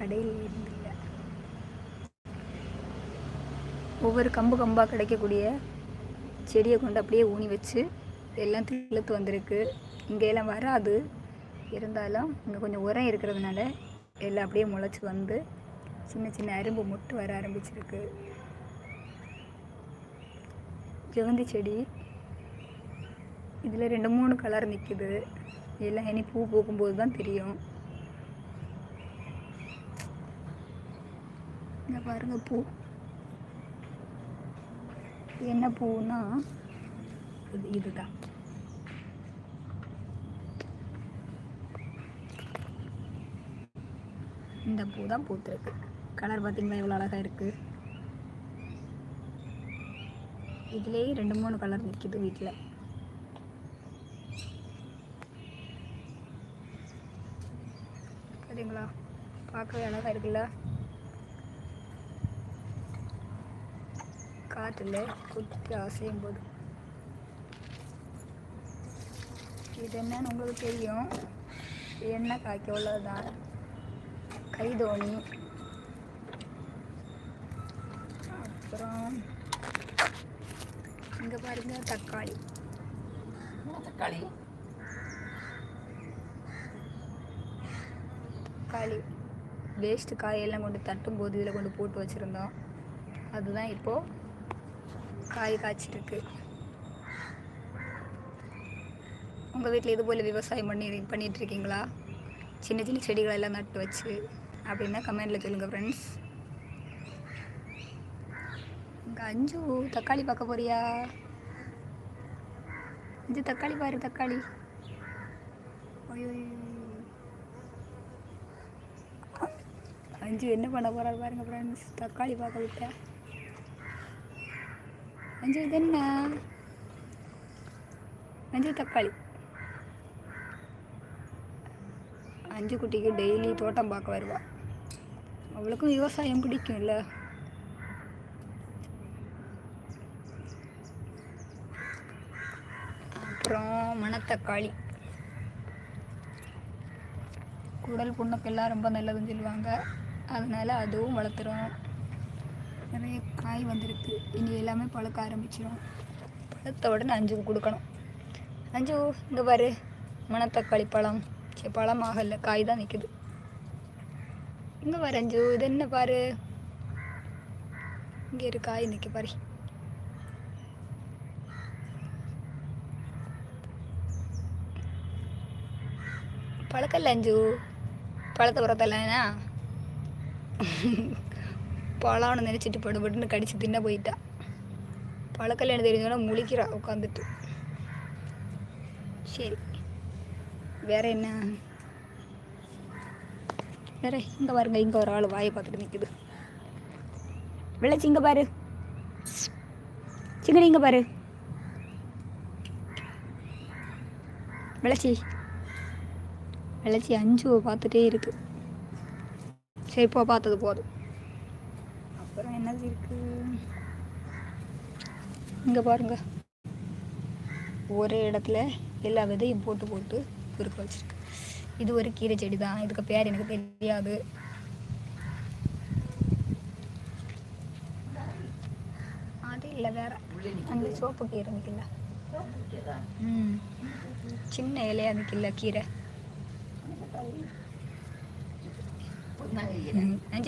கடையில் இருந்தில்லை. ஒவ்வொரு கம்பு கம்பாக கிடைக்கக்கூடிய செடியை கொண்டு அப்படியே ஊனி வச்சு எல்லாம் திழுத்து வந்திருக்கு. இங்கே எல்லாம் வராது. இருந்தாலும் இங்கே கொஞ்சம் உரம் இருக்கிறதுனால எல்லாம் அப்படியே முளைச்சி வந்து சின்ன சின்ன அரும்பு மொட்டு வர ஆரம்பிச்சிருக்கு. ஜெவந்தி செடி. இதில் ரெண்டு மூணு கலர் நிற்கிது எல்லாம் இனி பூ பூக்கும்போது தான் தெரியும். இந்த பாருங்க பூ. என்ன பூன்னா இது இதுதான். இந்த பூ தான் பூத்துருக்கு. கலர் பார்த்தீங்களா எவ்வளோ அழகாக இருக்குது இதுலேயே ரெண்டு மூணு கலர் நிற்கிது வீட்டில் சரிங்களா? பார்க்கவே அழகாக இருக்குல்ல? காற்றுல குத்தி அசையும் போது. இது என்னன்னு உங்களுக்கு தெரியும். எண்ணெய் காய்க்க உள்ளதுதான். கைதோணி அப்புறம் இங்கே பாருங்க தக்காளி. தக்காளி? தக்காளி. வேஸ்ட்டு காயெல்லாம் கொண்டு தட்டும் போது இதில் கொண்டு போட்டு வச்சுருந்தோம். அதுதான் இப்போது காய் காய்ச்சிருக்கு உங்கள் வீட்டில் இது போல் விவசாயம் பண்ணி பண்ணிகிட்டு இருக்கீங்களா சின்ன சின்ன செடிகள் எல்லாம் நட்டு வச்சு அப்படின்னா கமெண்டில் சொல்லுங்கள் ஃப்ரெண்ட்ஸ் இங்கே அஞ்சு தக்காளி பார்க்க போறியா? அஞ்சு தக்காளி பாரு தக்காளி. அஞ்சு என்ன பண்ண போறாரு பாருங்க ஃப்ரெண்ட்ஸ் தக்காளி பார்க்க விட்டேன். மஞ்சள் இது மஞ்சள் தக்காளி அஞ்சு குட்டிக்கு டெய்லி தோட்டம் பார்க்க வருவா அவளுக்கும் விவசாயம் பிடிக்கும்ல அப்புறம் மணத்தக்காளி குடல் புண்ணுக்கெல்லாம் ரொம்ப நல்லதுன்னு சொல்லுவாங்க அதனால அதுவும் வளர்த்துறோம் நிறைய காய் வந்திருக்கு. இனி எல்லாமே பழுக்க ஆரம்பிச்சிடும் பழுத்த உடனே அஞ்சுக்கு கொடுக்கணும். அஞ்சு இங்கே பாரு. மணத்தக்காளி பழம். சரி பழம் ஆகல. காய் தான் நிற்குது இங்கே பாரு அஞ்சு இது என்ன பாரு? இங்கே இரு காய் நிற்க பாரு. பழக்கல்ல அஞ்சு பழத்தை புறத்தலனா பழம்னு நினச்சிட்டு படுபட்டுன்னு கடிச்சு தின்ன போயிட்டா. பழக்கல்யாணம் தெரிஞ்சோன்னா முழிக்கிறா உட்காந்துட்டு சரி. வேற என்ன? வேற இங்கே பாருங்க இங்கே ஒரு ஆள் வாயை பார்த்துட்டு நிற்குது விளைச்சி இங்கே பாரு. சிங்கடி இங்கே பாரு. விளைச்சி விளைச்சி அஞ்சுவை பார்த்துட்டே இருக்கு. சரி இப்போ பார்த்தது போதும். அப்புறம் என்னது இருக்குது இங்கே பாருங்க. ஒரே இடத்துல எல்லா விதையும் போட்டு போட்டு குறுக்க வச்சுருக்கு. இது ஒரு கீரை செடி தான் இதுக்கு பேர் எனக்கு தெரியாது. அது இல்லை வேற. அந்த சோப்பு கீரை நிற்கல ம். சின்ன இலையாக நிற்கல கீரை.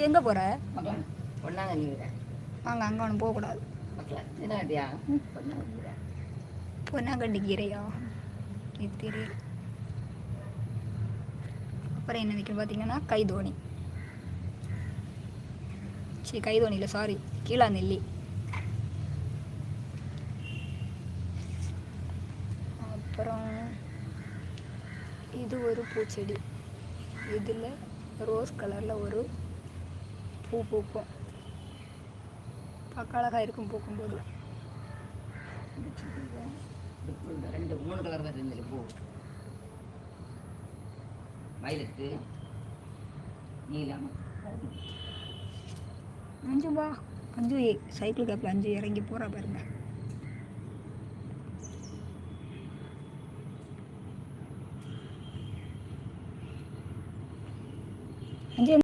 எங்கே போகிற பொண்ணாங்க நீங்க வாங்க அங்கே ஒன்றும் போகக்கூடாது என்னடியா பொண்ணாங்க பொன்னாங்கண்ணி கீரையா? இது தெரியல. அப்புறம் என்ன நிற்கும் பார்த்தீங்கன்னா கைதோணி. சரி கைதோணி இல்லை சாரி கீழா நெல்லி. அப்புறம் இது ஒரு பூச்செடி. இதில் ரோஸ் கலரில் ஒரு பூ பூக்கும். பார்க்க அழகாக இருக்கும் பூக்கும்போது. ரெண்டு மூணு கலர் தான் இருந்தது பூ. வயலட்டு நீலம் அஞ்சு வா அஞ்சு சைக்கிள் கேப்பில் அஞ்சு இறங்கி போகிறா பாருங்க.